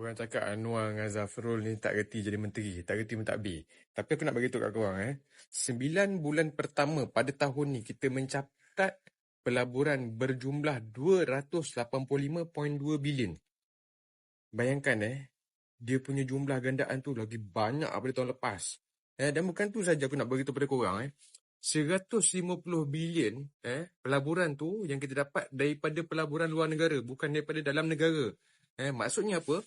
Orang cakap Anwar dengan Zafrul ni tak reti jadi menteri, tak reti mentadbir. Tapi aku nak beritahu kat korang eh. Sembilan bulan pertama pada tahun ni kita mencatat pelaburan berjumlah 285.2 bilion. Bayangkan eh, dia punya jumlah gandaan tu lagi banyak daripada tahun lepas. Eh, dan bukan tu saja aku nak beritahu pada korang eh. 150 bilion eh, pelaburan tu yang kita dapat daripada pelaburan luar negara, bukan daripada dalam negara. Eh, maksudnya apa?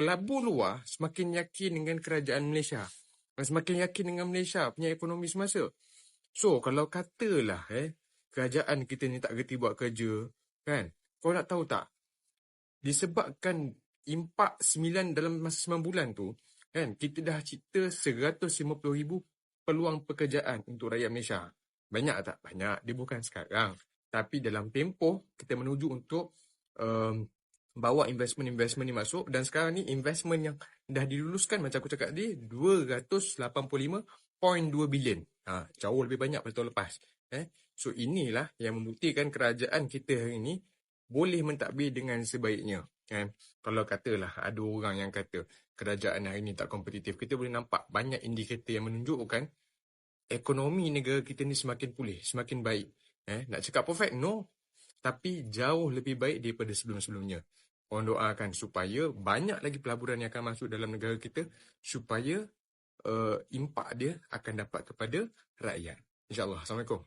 Pelabur luar semakin yakin dengan kerajaan Malaysia. Dan semakin yakin dengan Malaysia punya ekonomi semasa. So, kalau katalah eh, kerajaan kita ni tak gerti buat kerja, kan? Kau nak tahu tak? Disebabkan impak sembilan dalam masa sembilan bulan tu, kan? Kita dah cipta 150,000 peluang pekerjaan untuk rakyat Malaysia. Banyak tak? Banyak. Dia bukan sekarang. Tapi dalam tempoh, kita menuju untuk um, bawa investment-investment ni masuk dan sekarang ni investment yang dah diluluskan macam aku cakap tadi 285.2 bilion. Ha, jauh lebih banyak pada tahun lepas. Eh? So inilah yang membuktikan kerajaan kita hari ini boleh mentadbir dengan sebaiknya. Eh? Kalau katalah ada orang yang kata kerajaan hari ini tak kompetitif, kita boleh nampak banyak indikator yang menunjukkan ekonomi negara kita ni semakin pulih, semakin baik. Eh? Nak cakap perfect? No tapi jauh lebih baik daripada sebelum-sebelumnya. Orang doakan supaya banyak lagi pelaburan yang akan masuk dalam negara kita supaya uh, impak dia akan dapat kepada rakyat. InsyaAllah. Assalamualaikum.